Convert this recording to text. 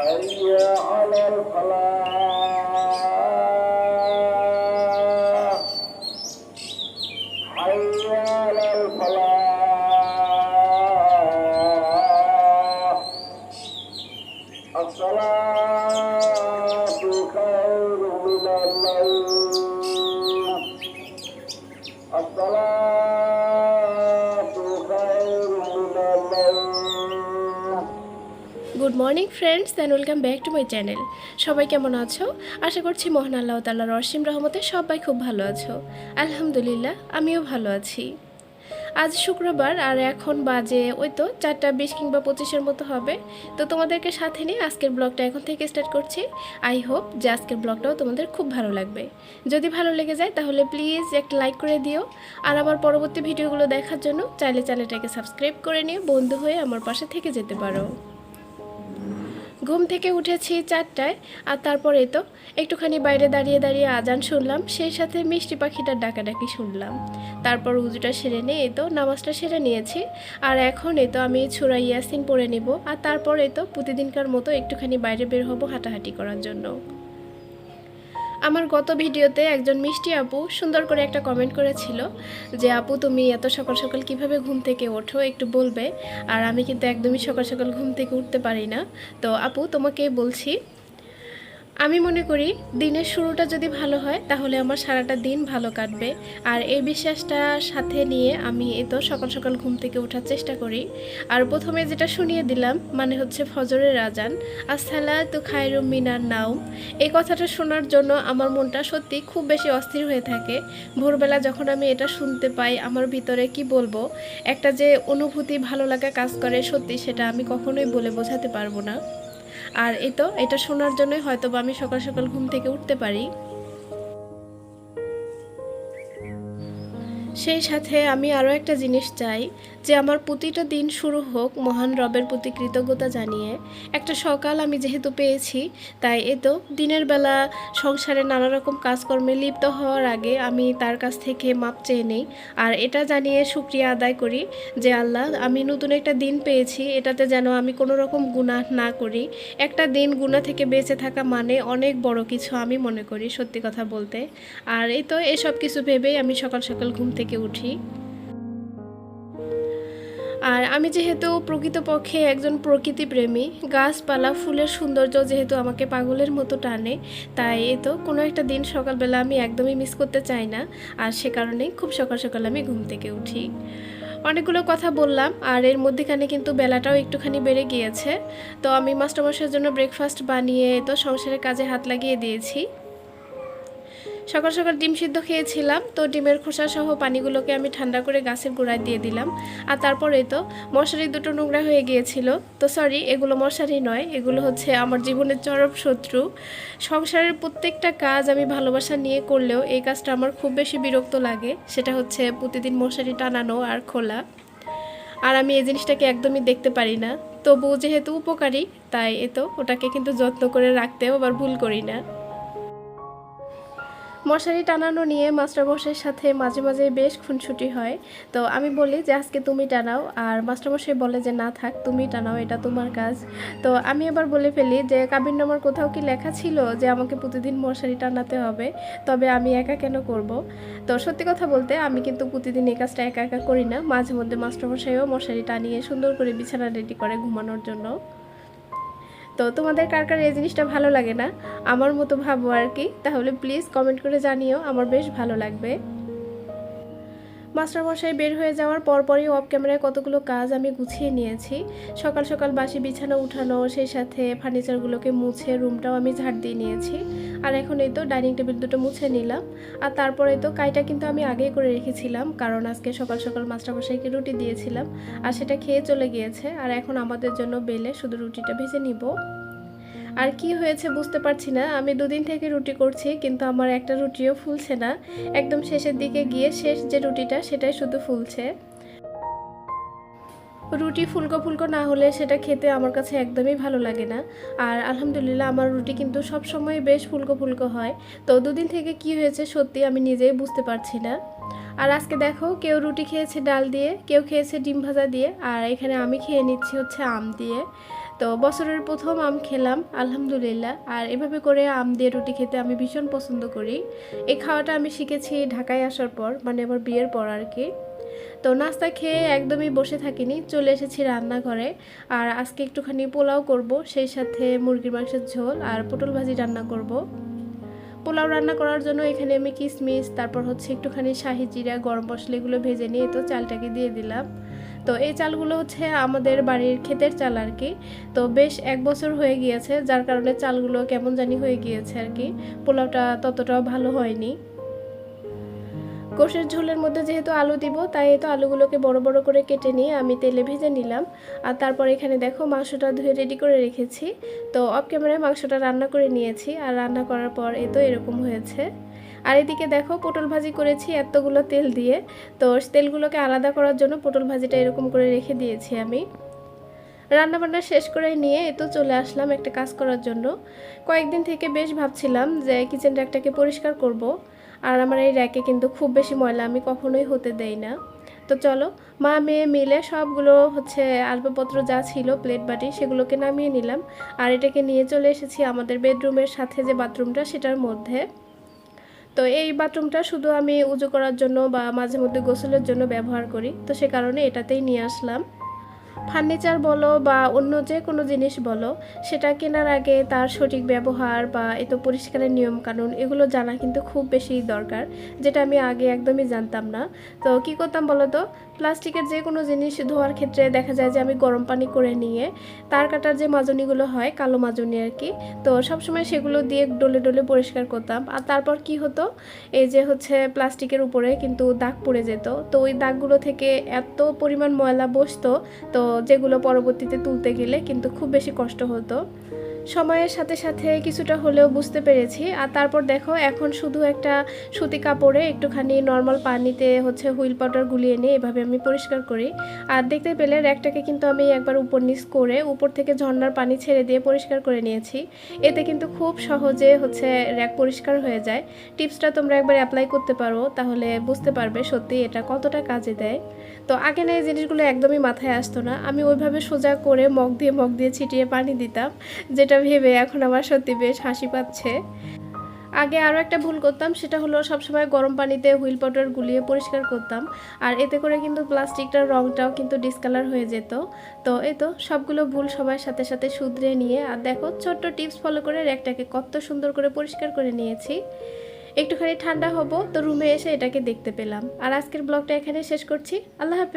حي على الفلاح حي على الفلاح الصلاة morning friends and welcome back to my channel সবাই কেমন আছো? আশা করছি মহান আল্লাহ তাল্লাহর রসিম রহমতে সবাই খুব ভালো আছো। আলহামদুলিল্লাহ, আমিও ভালো আছি। আজ শুক্রবার, আর এখন বাজে, ওই তো চারটা বিশ কিংবা পঁচিশের মতো হবে। তো তোমাদেরকে সাথে নিয়ে আজকের ব্লগটা এখন থেকে স্টার্ট করছি। আই হোপ যে আজকের ব্লগটাও তোমাদের খুব ভালো লাগবে। যদি ভালো লেগে যায়, তাহলে প্লিজ একটা লাইক করে দিও। আর আমার পরবর্তী ভিডিওগুলো দেখার জন্য চাইলে চ্যানেলটাকে সাবস্ক্রাইব করে নিয়ে বন্ধু হয়ে আমার পাশে থেকে যেতে পারো। ঘুম থেকে উঠেছি চারটায়, আর তারপরে তো একটুখানি বাইরে দাঁড়িয়ে দাঁড়িয়ে আজান শুনলাম, সেই সাথে মিষ্টি পাখিটার ডাকাডাকি শুনলাম। তারপর উজুটা সেরে নিয়ে তো নামাজটা সেরে নিয়েছি, আর এখন এ তো আমি ছুরা ইয়াসিন পরে নেব, আর তারপরে তো প্রতিদিনকার মতো একটুখানি বাইরে বের হব হাঁটাহাঁটি করার জন্য। আমার গত ভিডিওতে একজন মিষ্টি আপু সুন্দর করে একটা কমেন্ট করেছিল যে, আপু, তুমি এত সকাল সকাল কীভাবে ঘুম থেকে ওঠো? একটু বলবে। আর আমি কিন্তু একদমই সকাল সকাল ঘুম থেকে উঠতে পারি না। তো আপু, তোমাকে বলছি আমি মনে করি দিনের শুরুটা যদি ভালো হয়, তাহলে আমার সারাটা দিন ভালো কাটবে। আর এই বিশ্বাসটা সাথে নিয়ে আমি এ তো সকাল সকাল ঘুম থেকে ওঠার চেষ্টা করি। আর প্রথমে যেটা শুনিয়ে দিলাম মানে হচ্ছে ফজরের আজান, আসসালা তু খায়রু মিনার নাও এই কথাটা শোনার জন্য আমার মনটা সত্যি খুব বেশি অস্থির হয়ে থাকে। ভোরবেলা যখন আমি এটা শুনতে পাই, আমার ভিতরে কি বলব? একটা যে অনুভূতি ভালো লাগা কাজ করে সত্যি সেটা আমি কখনোই বলে বোঝাতে পারব না। আর এই তো, এটা শোনার জন্যই হয়তো বা আমি সকাল সকাল ঘুম থেকে উঠতে পারি। সেই সাথে আমি আরও একটা জিনিস চাই যে আমার প্রতিটা দিন শুরু হোক মহান রবের প্রতি কৃতজ্ঞতা জানিয়ে, একটা সকাল আমি যেহেতু পেয়েছি, তাই এ তো দিনের বেলা সংসারে নানা রকম কাজকর্মে লিপ্ত হওয়ার আগে আমি তার কাছ থেকে মাপ চেয়ে নেই। আর এটা জানিয়ে সুক্রিয়া আদায় করি যে আল্লাহ, আমি নতুন একটা দিন পেয়েছি, এটাতে যেন আমি কোনো রকম গুনাহ না করি। একটা দিন গুণা থেকে বেঁচে থাকা মানে অনেক বড় কিছু আমি মনে করি সত্যি কথা বলতে। আর এই তো এসব কিছু ভেবেই আমি সকাল সকাল ঘুম থেকে উঠি। আর আমি যেহেতু প্রকৃতপক্ষে একজন প্রকৃতিপ্রেমী, গাছপালা, ফুলের সৌন্দর্য যেহেতু আমাকে পাগলের মতো টানে, তাই এ তো কোনো একটা দিন সকালবেলা আমি একদমই মিস করতে চাই না। আর সে কারণেই খুব সকাল সকাল আমি ঘুম থেকে উঠি। অনেকগুলো কথা বললাম, আর এর মধ্যেখানে কিন্তু বেলাটাও একটুখানি বেড়ে গিয়েছে। তো আমি মাস্টারমশাইয়ের জন্য ব্রেকফাস্ট বানিয়ে তো সংসারের কাজে হাত লাগিয়ে দিয়েছি। সকাল সকাল ডিম সিদ্ধ খেয়েছিলাম, তো ডিমের খোসা সহ পানিগুলোকে আমি ঠান্ডা করে গাছের গোড়ায় দিয়ে দিলাম। আর তারপরে তো মশারি দুটো নোংরা হয়ে গিয়েছিল। তো সরি এগুলো মশারি নয়, এগুলো হচ্ছে আমার জীবনের চরম শত্রু। সংসারের প্রত্যেকটা কাজ আমি ভালোবাসা নিয়ে করলেও এই কাজটা আমার খুব বেশি বিরক্ত লাগে, সেটা হচ্ছে প্রতিদিন মশারি টানানো আর খোলা। আর আমি এই জিনিসটাকে একদমই দেখতে পারি না। তবুও যেহেতু উপকারী, তাই এ তো ওটাকে কিন্তু যত্ন করে রাখতেও আবার ভুল করি না। মশারি টানানো নিয়ে মাস্টারমশাইয়ের সাথে মাঝে মাঝে বেশ খুনসুটি হয়। তো আমি বলি যে, আজকে তুমি টানাও। আর মাস্টারমশাই বলে যে, না থাক, তুমি টানাও, এটা তোমার কাজ। তো আমি এবার বলে ফেলি যে কাবিননামার কোথাও কি লেখা ছিল যে, আমাকে প্রতিদিন মশারি টানাতে হবে? তবে আমি একা কেন করব? তো সত্যি কথা বলতে, আমি কিন্তু প্রতিদিন এই কাজটা একা একা করি না। মাঝে মধ্যে মাস্টারমশাইও মশারি টানিয়ে সুন্দর করে বিছানা রেডি করে ঘুমানোর জন্য। তো তোমাদের কার কার এই জিনিসটা ভালো লাগে না? আমার মতো ভাবো আর কি। তাহলে প্লিজ কমেন্ট করে জানিও, আমার বেশ ভালো লাগবে। মাস্টারমশাই বের হয়ে যাওয়ার পরপরই অফ ক্যামেরায় কতগুলো কাজ আমি গুছিয়ে নিয়েছি। সকাল সকাল বাসি বিছানা উঠানো, সেই সাথে ফার্নিচারগুলোকে মুছে রুমটাও আমি ঝাড় দিয়ে নিয়েছি। আর এখন এই তো ডাইনিং টেবিল দুটো মুছে নিলাম। আর তারপরে তো কাইটা কিন্তু আমি আগেই করে রেখেছিলাম, কারণ আজকে সকাল সকাল মাস্টারমশাইকে রুটি দিয়েছিলাম। আর সেটা খেয়ে চলে গিয়েছে। আর এখন আমাদের জন্য বেলে শুধু রুটিটা ভেজে নিব। আর কি হয়েছে বুঝতে পারছি না। আমি দুদিন থেকে রুটি করছি, কিন্তু আমার একটা রুটিও ফুলছে না। একদম শেষের দিকে গিয়ে শেষ যে রুটিটা, সেটাই শুধু ফুলছে। রুটি ফুলকো ফুলকো না হলে সেটা খেতে আমার কাছে একদমই ভালো লাগে না। আর আলহামদুলিল্লাহ আমার রুটি কিন্তু সব সময় বেশ ফুলকো ফুলকো হয়। তো দুদিন থেকে কি হয়েছে সত্যি আমি নিজেই বুঝতে পারছি না। আর আজকে দেখো, কেউ রুটি খেয়েছে ডাল দিয়ে, কেউ খেয়েছে ডিম ভাজা দিয়ে, আর এখানে আমি খেয়ে নিচ্ছি হচ্ছে আম দিয়ে। তো বছরের প্রথম আম খেলাম, আলহামদুলিল্লাহ। আর এভাবে করে আম দিয়ে রুটি খেতে আমি ভীষণ পছন্দ করি। এই খাওয়াটা আমি শিখেছি ঢাকায় আসার পর মানে আমার বিয়ের পর আর কি। তো নাস্তা খেয়ে একদমই বসে থাকিনি, চলে এসেছি রান্নাঘরে। আর আজকে একটুখানি পোলাও করব, সেই সাথে মুরগির মাংসের ঝোল আর পটল ভাজি রান্না করব। পোলাও রান্না করার জন্য এখানে আমি কিশমিশ তারপর হচ্ছে একটুখানি শাহি জিরা, গরম মশলা এগুলো ভেজে নিয়ে তো চালটাকে দিয়ে দিলাম। তো এই চালগুলো হচ্ছে আমাদের বাড়ির ক্ষেতের চাল আর কি। তো বেশ এক বছর হয়ে গিয়েছে, যার কারণে চালগুলো কেমন জানি হয়ে গিয়েছে আর কি। পোলাওটা ততটাও ভালো হয়নি। গোশের ঝোলের মধ্যে যেহেতু আলু দিব, তাই তো আলুগুলোকে বড় বড় করে কেটে নিয়ে আমি তেলে ভেজে নিলাম। আর তারপর এখানে দেখো মাংসটা ধুয়ে রেডি করে রেখেছি। তো অফ ক্যামেরায় মাংসটা রান্না করে নিয়েছি, আর রান্না করার পর এ তো এরকম হয়েছে। আর এদিকে দেখো, পটল ভাজি করেছি এতগুলো তেল দিয়ে। তো তেলগুলোকে আলাদা করার জন্য পটল ভাজিটা এরকম করে রেখে দিয়েছি আমি। রান্নাবান্না শেষ করে নিয়ে এ তো চলে আসলাম একটা কাজ করার জন্য। কয়েকদিন থেকে বেশ ভাবছিলাম যে কিচেন র্যাকটাকে পরিষ্কার করব, আর আমার এই র্যাকে কিন্তু খুব বেশি ময়লা আমি কখনোই হতে দেই না। তো চলো, মা, মেয়ে মিলে সবগুলো হচ্ছে আসবাবপত্র যা ছিল, প্লেট, বাটি, সেগুলোকে নামিয়ে নিলাম। আর এটাকে নিয়ে চলে এসেছি আমাদের বেডরুমের সাথে যে বাথরুমটা, সেটার মধ্যে। তো এই বাথরুমটা শুধু আমি উজু করার জন্য বা মাঝে মধ্যে গোসলের জন্য ব্যবহার করি। তো সে কারণে এটাতেই নিয়ে আসলাম। ফার্নিচার বলো বা অন্য যে কোনো জিনিস বলো, সেটা কেনার আগে তার সঠিক ব্যবহার বা এত পরিষ্কারের নিয়ম কানুন এগুলো জানা কিন্তু খুব বেশি দরকার, যেটা আমি আগে একদমই জানতাম না। তো কি করতাম বলো তো প্লাস্টিকের যে কোনো জিনিস ধোয়ার ক্ষেত্রে দেখা যায় যে আমি গরম পানি করে নিয়ে তার কাটার যে মাজনিগুলো হয়, কালো মাজনি আর কি, তো সবসময় সেগুলো দিয়ে ডলে ডলে পরিষ্কার করতাম। আর তারপর কি হতো? এই যে হচ্ছে প্লাস্টিকের উপরে কিন্তু দাগ পড়ে যেত। তো ওই দাগগুলো থেকে এত পরিমাণ ময়লা বসতো, তো যেগুলো পরবর্তীতে তুলতে গেলে কিন্তু খুব বেশি কষ্ট হতো। সময়ের সাথে সাথে কিছুটা হলেও বুঝতে পেরেছি। আর তারপর দেখো, এখন শুধু একটা সুতি কাপড়ে একটুখানি নর্মাল পানিতে হচ্ছে হুইল পাউডার গুলিয়ে নিয়ে এভাবে আমি পরিষ্কার করি। আর দেখতে পেলে র্যাকটাকে কিন্তু আমি একবার উপর নিচ করে উপর থেকে ঝর্নার পানি ছেড়ে দিয়ে পরিষ্কার করে নিয়েছি। এতে কিন্তু খুব সহজে হচ্ছে র্যাক পরিষ্কার হয়ে যায়। টিপসটা তোমরা একবার অ্যাপ্লাই করতে পারো, তাহলে বুঝতে পারবে সত্যি এটা কতটা কাজে দেয়। তো আগে না এই জিনিসগুলো একদমই মাথায় আসতো না। আমি ওইভাবে সোজা করে মগ দিয়ে মগ দিয়ে ছিটিয়ে পানি দিতাম, যেটা ভেবে এখন আমার সত্যি বেশ হাসি পাচ্ছে। আগে আরও একটা ভুল করতাম, সেটা হলো সবসময় গরম পানিতে হুইল পাউডার গুলিয়ে পরিষ্কার করতাম। আর এতে করে কিন্তু প্লাস্টিকটার রঙটাও কিন্তু ডিসকালার হয়ে যেত। তো এই তো সবগুলো ভুল সবার সাথে সাথে শুধরে নিয়ে, আর দেখো ছোট্ট টিপস ফলো করে র্যাকটাকে কত সুন্দর করে পরিষ্কার করে নিয়েছি। একটুখানি ঠান্ডা হব, তো রুমে এসে এটাকে দেখতে পেলাম। আর আজকের ব্লগটা এখানে শেষ করছি। আল্লাহ